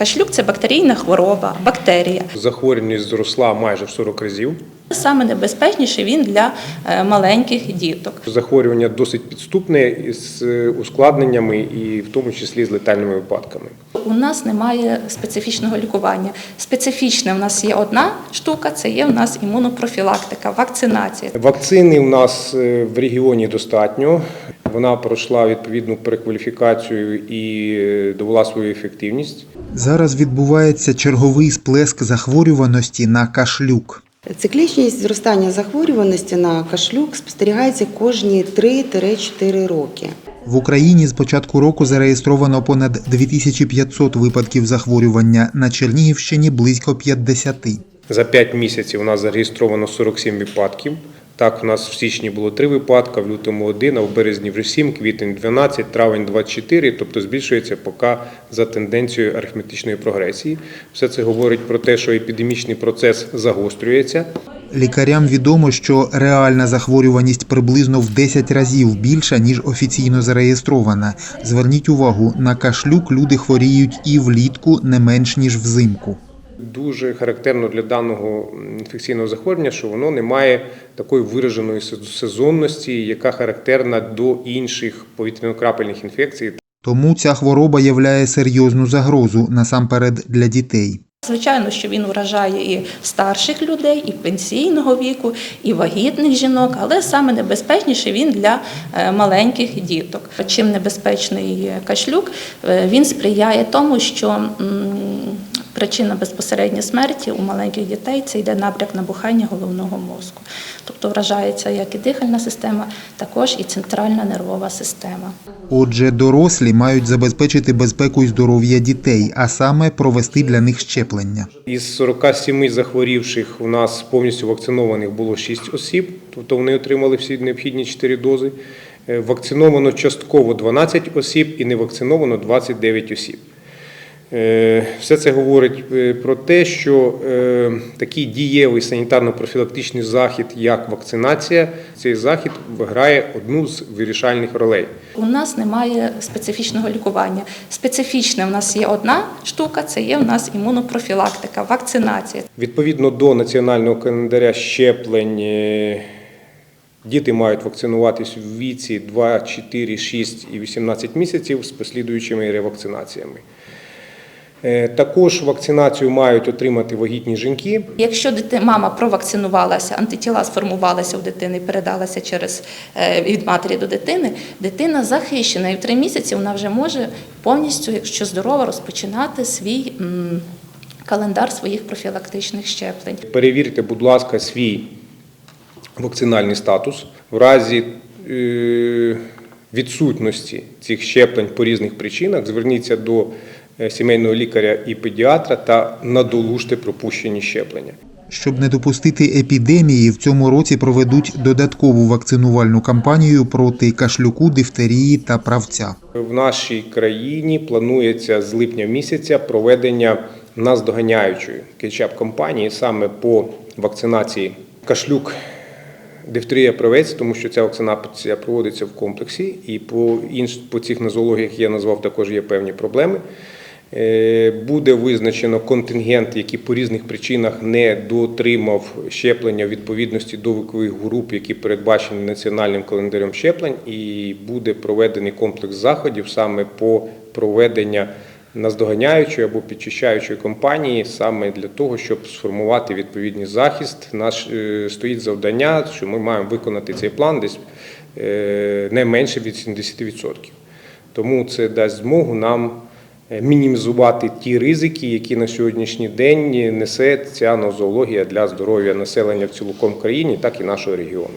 Кашлюк це бактерійна хвороба, бактерія. Захворюваність зросла майже в 40 разів. Саме небезпечніший він для е, маленьких діток. Захворювання досить підступне з е, ускладненнями і в тому числі з летальними випадками. У нас немає специфічного лікування. Специфічне в нас є одна штука, це є у нас імунопрофілактика, вакцинація. Вакцини у нас е, в регіоні достатньо. Вона пройшла відповідну перекваліфікацію і е, довела свою ефективність. Зараз відбувається черговий сплеск захворюваності на кашлюк. Циклічність зростання захворюваності на кашлюк спостерігається кожні 3-4 роки. В Україні з початку року зареєстровано понад 2500 випадків захворювання, на Чернігівщині близько 50. За 5 місяців у нас зареєстровано 47 випадків. Так, у нас в січні було 3 випадки, в лютому 1, а в березні вже 7, квітень 12, травень 24, тобто збільшується поки за тенденцією арифметичної прогресії. Все це говорить про те, що епідемічний процес загострюється. Лікарям відомо, що реальна захворюваність приблизно в 10 разів більша, ніж офіційно зареєстрована. Зверніть увагу, на кашлюк люди хворіють і влітку не менш ніж взимку. Дуже характерно для даного інфекційного захворювання, що воно не має такої вираженої сезонності, яка характерна до інших повітряно-крапельних інфекцій. Тому ця хвороба являє серйозну загрозу насамперед для дітей. Звичайно, що він вражає і старших людей, і пенсійного віку, і вагітних жінок, але саме небезпечніший він для е, маленьких діток. Чим небезпечний кашлюк, Е, він сприяє тому, що причина безпосередньо смерті у маленьких дітей це йде набряк набухання головного мозку. Тобто вражається як і дихальна система, також і центральна нервова система. Отже, дорослі мають забезпечити безпеку і здоров'я дітей, а саме провести для них щеплення. Із 47 захворівших у нас повністю вакцинованих було 6 осіб, тобто вони отримали всі необхідні 4 дози. Е, Вакциновано частково 12 осіб і не вакциновано 29 осіб. Е, Все це говорить е, про те, що е, такий дієвий санітарно-профілактичний захід, як вакцинація, цей захід грає одну з вирішальних ролей. У нас немає специфічного лікування. Специфічне в нас є одна штука, це є у нас імунопрофілактика, вакцинація. Відповідно до національного календаря щеплень, діти мають вакцинуватись в віці 2, 4, 6 і 18 місяців з послідуючими ревакцинаціями. Е, Також вакцинацію мають отримати вагітні жінки. Якщо дити- мама провакцинувалася, антитіла сформувалися у дитини і передалися через е, від матері до дитини, дитина захищена і в три місяці вона вже може повністю, якщо здорова, розпочинати свій календар своїх профілактичних щеплень. Перевірте, будь ласка, свій вакцинальний статус. В разі е, відсутності цих щеплень по різних причинах зверніться до сімейного лікаря і педіатра та надолужте пропущені щеплення. Щоб не допустити епідемії, в цьому році проведуть додаткову вакцинувальну кампанію проти кашлюку, дифтерії та правця. В нашій країні планується з липня місяця проведення наздоганяючої кетчап кампанії саме по вакцинації кашлюк. Дифтерія правець, тому що ця вакцинація проводиться в комплексі, і по інш по цих нозологіях я назвав також є певні проблеми. Е, Буде визначено контингент, який по різних причинах не дотримав щеплення відповідності до вікових груп, які передбачені національним календарем щеплень, і буде проведений комплекс заходів саме по проведення наздоганяючої або підчищаючої кампанії, саме для того, щоб сформувати відповідний захист. Наш е, стоїть завдання, що ми маємо виконати цей план десь е, не менше від 70%. Тому це дасть змогу нам мінімізувати ті ризики, які на сьогоднішній день несе ця нозологія для здоров'я населення в цілком країні, так і нашого регіону.